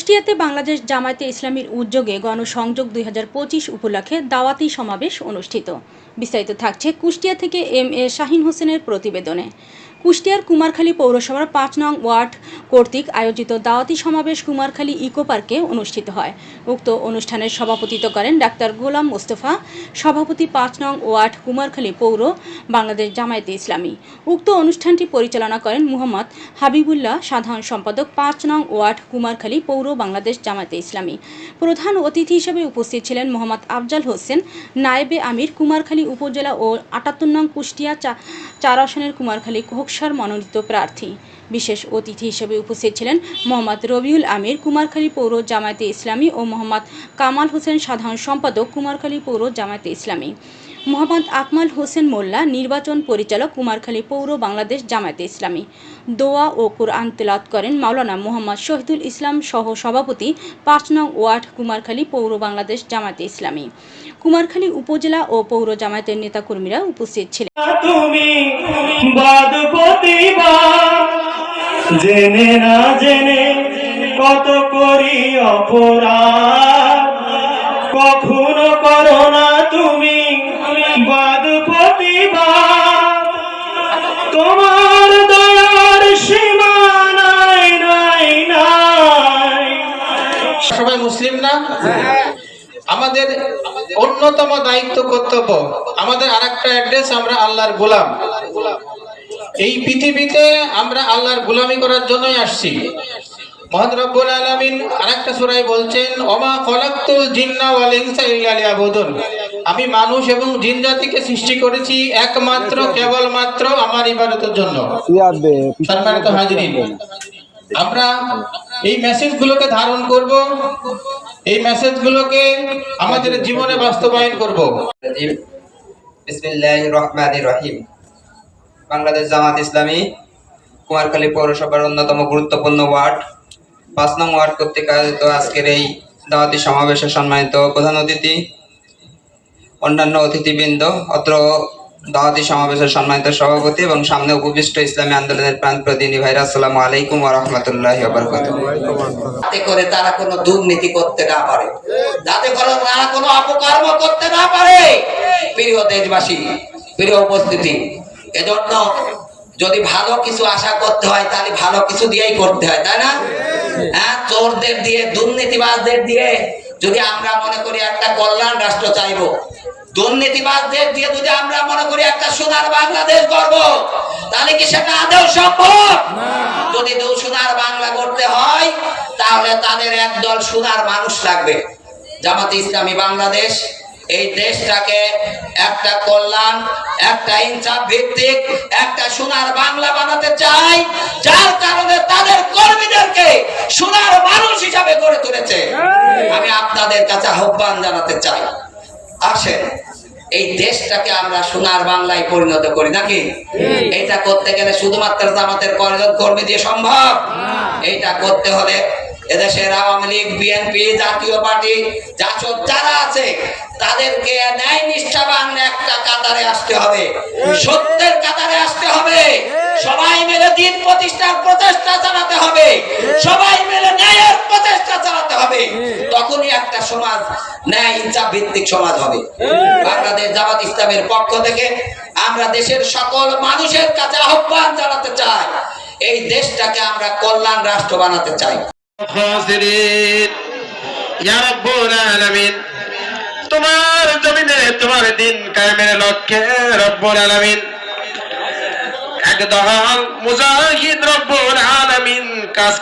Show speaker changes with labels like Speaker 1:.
Speaker 1: কুষ্টিয়াতে বাংলাদেশ জামায়াতে ইসলামীর উদ্যোগে গণসংযোগ দুই হাজার পঁচিশ উপলক্ষে দাওয়াতি সমাবেশ অনুষ্ঠিত। বিস্তারিত থাকছে কুষ্টিয়া থেকে এম এ শাহিন হোসেনের প্রতিবেদনে। কুষ্টিয়ার কুমারখালী পৌরসভার পাঁচ নং ওয়ার্ড কর্তৃক আয়োজিত দাওয়াতি সমাবেশ কুমারখালী ইকো পার্কে অনুষ্ঠিত হয়। উক্ত অনুষ্ঠানের সভাপতিত্ব করেন ডাক্তার গোলাম মোস্তফা, সভাপতি পাঁচ নং ওয়ার্ড কুমারখালী পৌর বাংলাদেশ জামায়াতে ইসলামী। উক্ত অনুষ্ঠানটি পরিচালনা করেন মুহাম্মদ হাবিবুল্লাহ, সাধারণ সম্পাদক পাঁচ নং ওয়ার্ড কুমারখালী পৌর বাংলাদেশ জামায়াতে ইসলামী। প্রধান অতিথি হিসেবে উপস্থিত ছিলেন মোহাম্মদ আফজাল হোসেন, নায়েবে আমির কুমারখালী উপজেলা ও আটাত্তর নং কুষ্টিয়া চার আসনের কুমারখালী কোকসার মনোনীত প্রার্থী। বিশেষ অতিথি হিসেবে উপস্থিত ছিলেন মোহাম্মদ রবিউল আমির, কুমারখালী পৌর জামায়াতে ইসলামী ও মোহাম্মদ কামাল হোসেন, সাধারণ সম্পাদক কুমারখালী পৌর জামায়াতে ইসলামী। মোহাম্মদ আকমাল হোসেন মোল্লা, নির্বাচন পরিচালক কুমারখালী পৌর বাংলাদেশ জামায়াতে ইসলামী। দোয়া ও কোরআন তেলাত করেন মাওলানা মোহাম্মদ শহীদুল ইসলাম সহ সভাপতি পাঁচ নং ওয়ার্ড কুমারখালী পৌর বাংলাদেশ জামায়াতে ইসলামী। কুমারখালী উপজেলা ও পৌর জামায়াতের নেতাকর্মীরা উপস্থিত ছিলেন।
Speaker 2: প্রতিবার জেনে না জেনে কত করি অপরাধ। কখনো করো না তুমি বাদ প্রতিবার তোমার দয়ার সীমা নাই নাই। নাই
Speaker 3: সবাই মুসলিম না? আমাদের অন্যতম দায়িত্ব কর্তব্য, আমাদের আর একটা অ্যাড্রেস আমরা আল্লাহর গোলাম। এই পৃথিবীতে আমরা আল্লাহর গোলামি করার জন্যই আসছি। মহান আলামিন আরেকটা সূরায় বলছেন, ওমা খলাকতুল জিন্না আমি মানুষ এবং জিন জাতিকে সৃষ্টি করেছি একমাত্র, কেবলমাত্র আমার ইবাদতের জন্য। সম্মানিত হাজিরিন, আমরা এই মেসেজগুলোকে ধারণ করব, এই মেসেজগুলোকে আমাদের জীবনে বাস্তবায়ন করব।
Speaker 4: রাজিম বিসমিল্লাহ রহমান রহিম। বাংলাদেশ জামাত ইসলামী কুমারখালী পৌরসভার অন্যতম গুরুত্বপূর্ণ ওয়ার্ড। পাঁচ নং ওয়ার্ড কর্তৃক আয়োজিত আজকের এই দাওয়াতি সমাবেশে সম্মানিত প্রধান অতিথি অন্যান্য অতিথিবৃন্দ অত্র দাওয়াতি সমাবেশের সম্মানিত সভাপতি এবং সামনে উপবিষ্ট ইসলামী আন্দোলনের প্রাণ প্রতিনিধি ভাইরা আসসালামু আলাইকুম রাহমাতুল্লাহি
Speaker 5: যাতে করে তারা কোনো দুর্নীতি করতে না পারে যাতে করে তারা কোনো অপকর্ম করতে না পারে। প্রিয় দেশবাসী প্রিয় উপস্থিতি এজন্য যদি ভালো কিছু আশা করতে হয় তাহলে ভালো কিছু দিয়েই করতে হয় তাই না? হ্যাঁ চোরদের দিয়ে দুর্নীতিবাজদের দিয়ে যদি আমরা মনে করি একটা কল্যাণ রাষ্ট্র চাইব দুর্নীতিবাজদের দিয়ে যদি আমরা মনে করি একটা সোনার বাংলাদেশ গর্ব তাহলে কি সেটা আদৌ সম্ভব? যদি দু সোনার বাংলা করতে হয় তাহলে তাদের একদল সোনার মানুষ লাগবে জামাতে ইসলামী বাংলাদেশ এই দেশটাকে একটা কল্যাণ একটা ইনসাফ ভিত্তিক একটা সোনার বাংলা বানাতে চাই যার কারণে তাদের কর্মীদেরকে সোনার মানুষ হিসাবে গড়ে তুলেছে। আমি আপনাদের কাছে আহ্বান জানাতে চাই। আসেন এই দেশটাকে আমরা সোনার বাংলায় পরিণত করি নাকি? এটা করতে গেলে শুধুমাত্র আমাদের কয়েকজন কর্মী দিয়ে সম্ভব? এইটা করতে হলে এদেশের আওয়ামী লীগ বিএনপি জাতীয় পার্টি জাসদ যারা আছে, তাদেরকে ন্যায় নিষ্ঠাবান একটা কাতারে আসতে হবে। সত্যের কাতারে আসতে হবে। সবাই মিলে দিন প্রতিষ্ঠার প্রচেষ্টা চালাতে হবে। সবাই মিলে ন্যায়ের প্রচেষ্টা চালাতে হবে। তখনই একটা সমাজ, ন্যায় ইনসাফ ভিত্তিক সমাজ হবে। বাংলাদেশ জামাত ইসলামের পক্ষ থেকে আমরা দেশের সকল মানুষের কাছে আহ্বান জানাতে চাই, এই দেশটাকে আমরা কল্যাণ রাষ্ট্র বানাতে চাই
Speaker 3: খাসিরিন ইয়া রাব্বুল আলামিন তোমার জমিনে তোমার দিন কায়েমের লক্ষ্যে রব্বুল আলামিন। একদল মুজাহিদ রব্বুল আলামিন কাজ